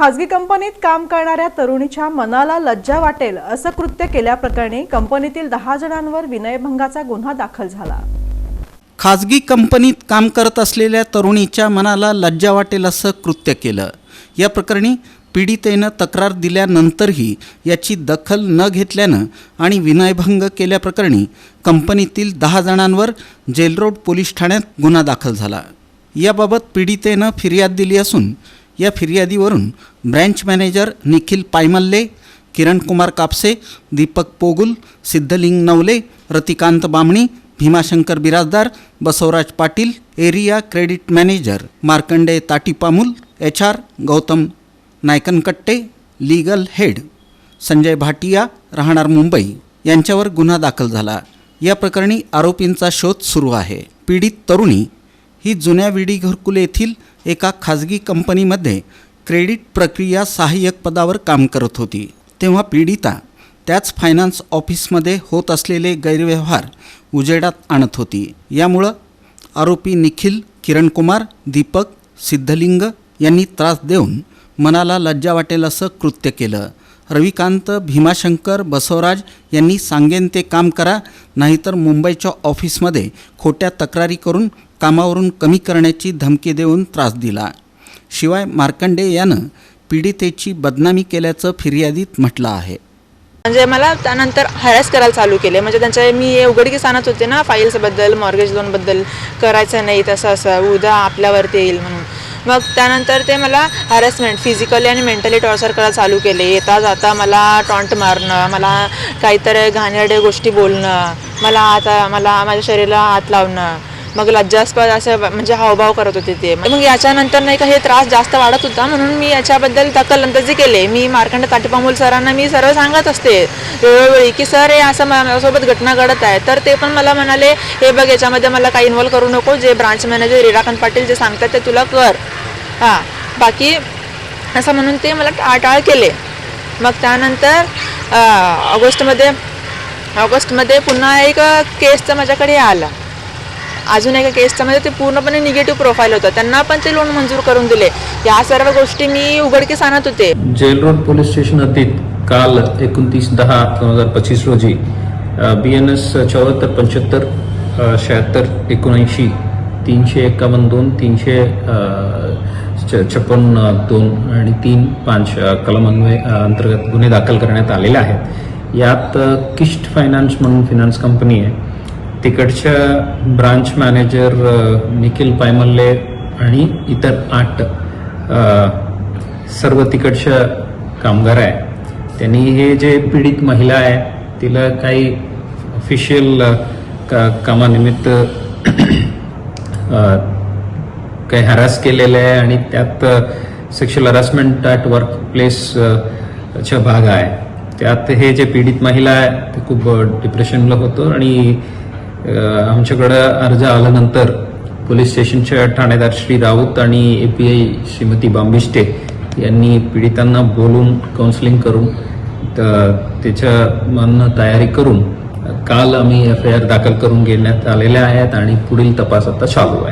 खासगी कंपनीत काम करणाऱ्या तरुणीच्या मनाला लज्जा वाटेल असं कृत्य केल्याप्रकरणी कंपनीतील दहा जणांवर विनयभंगाचा गुन्हा दाखल झाला. खाजगी कंपनीत काम करत असलेल्या तरुणीच्या मनाला लज्जा वाटेल असं कृत्य केलं. या प्रकरणी पीडितेनं तक्रार दिल्यानंतरही याची दखल न घेतल्यानं आणि विनयभंग केल्याप्रकरणी कंपनीतील दहा जणांवर जेलरोड पोलीस ठाण्यात गुन्हा दाखल झाला. याबाबत पीडितेनं फिर्याद दिली असून या फिर्यादीवरून branch manager Nikhil Paymalle Kirankumar Kapse Deepak Pogul Siddhaling Navale Ratikant Bamani Bhimashankar Birajdar Basavaraj Patil area credit manager Markande Tatipamul H R Gautam Nayakankatte legal head Sanjay Bhatia राहणार मुंबई यांच्यावर गुन्हा दाखल झाला. या प्रकरणी आरोपींचा शोध सुरू आहे. पीडित तरुणी ही जुन्या विडी घरकुल येथील एका खाजगी कंपनीमध्ये क्रेडिट प्रक्रिया सहाय्यक पदावर काम करत होती. तेव्हा पीडिता त्याच फायनान्स ऑफिसमध्ये होत असलेले गैरव्यवहार उजेडात आणत होती. यामुळं आरोपी निखिल किरणकुमार दीपक सिद्धलिंग यांनी त्रास देऊन मनाला लज्जा वाटेल असं कृत्य केलं. रविकांत भीमाशंकर बसवराज यांनी सांगेन ते काम करा नाहीतर मुंबईच्या ऑफिसमध्ये खोट्या तक्रारी करून कामावरून कमी करण्याची धमकी देऊन त्रास दिला. शिवाय मार्कंडे यानं पीडितेची बदनामी केल्याचं फिर्यादीत म्हटलं आहे. म्हणजे मला त्यानंतर हॅरॅस करायला चालू केले. म्हणजे त्यांच्या मी उघडकीस आणत होते ना फाईल्सबद्दल मॉर्गेज लोनबद्दल करायचं नाही तसं असं उद्या आपल्यावरती येईल म्हणून. मग त्यानंतर ते मला हॅरॅसमेंट फिजिकली आणि मेंटली टॉर्चर करायला चालू केले. येता जाता मला टॉन्ट मारणं मला काहीतरी घाणेरड्या गोष्टी बोलणं मला आता मला माझ्या शरीराला हात लावणं मग लज्जास्पद असं म्हणजे हावभाव करत होते ते. मग याच्यानंतर नाही का हे त्रास जास्त वाढत होता म्हणून मी याच्याबद्दल दखल अंदाजी केले. मी मार्कंड ताटेपामूल सरांना मी सर्व सांगत असते वेळोवेळी की सर हे असं माझ्यासोबत घटना घडत आहे. तर ते पण मला म्हणाले हे बघ याच्यामध्ये मला काही इन्व्हॉल्व करू नको. जे ब्रांच मॅनेजर इराकांत पाटील जे सांगतात ते तुला कर. हां. बाकी असं म्हणून ते मला टाळटाळ केले. मग त्यानंतर ऑगस्टमध्ये ऑगस्टमध्ये पुन्हा एक केसचं माझ्याकडे आला. अजून एका केसचा म्हणजे ते पूर्णपणे निगेटिव्ह प्रोफाईल होतं. त्यांना पण ते लोन मंजूर करून दिले. या सर्व गोष्टी मी उघडकीस आणत होते. जेल रोड पोलीस स्टेशन हद्दीत काल एकोणतीस दहा दोन हजार पच्चीस रोजी बी एन एस चौऱ्याहत्तर पंच्याहत्तर शहात्तर एकोणऐंशी तीनशे एकावन्न दोन तीनशे छ- छप्पन्न दोन आणि तीन पाच कलमान्वय कलम अन्वय अंतर्गत गुन्हे दाखल करण्यात आलेले आहेत. यात किस्ट फायनान्स म्हणून फिनान्स कंपनी आहे. तिकडच्या ब्रांच मॅनेजर निखिल पायमल्ले आणि इतर आठ सर्व तिकडच्या कामगार आहे. त्यांनी हे जे पीडित महिला आहे तिला काही ऑफिशियल का कामानिमित्त काही हॅरास केलेलं आहे आणि त्यात sexual harassment at work place चा भाग आहे. त्यात हे जे पीडित महिला आहे ते खूप डिप्रेशनला होतं आणि आमच्याकडं अर्ज आल्यानंतर पोलीस स्टेशनच्या ठाणेदार श्री राऊत आणि A P I Shrimati Bambishte यांनी पीडितांना बोलून काउन्सिलिंग करून त- त्याच्या म्हणणं तयारी करून काल आम्ही एफ आय आर दाखल करून घेण्यात आलेल्या आहेत आणि पुढील तपास आता चालू आहे.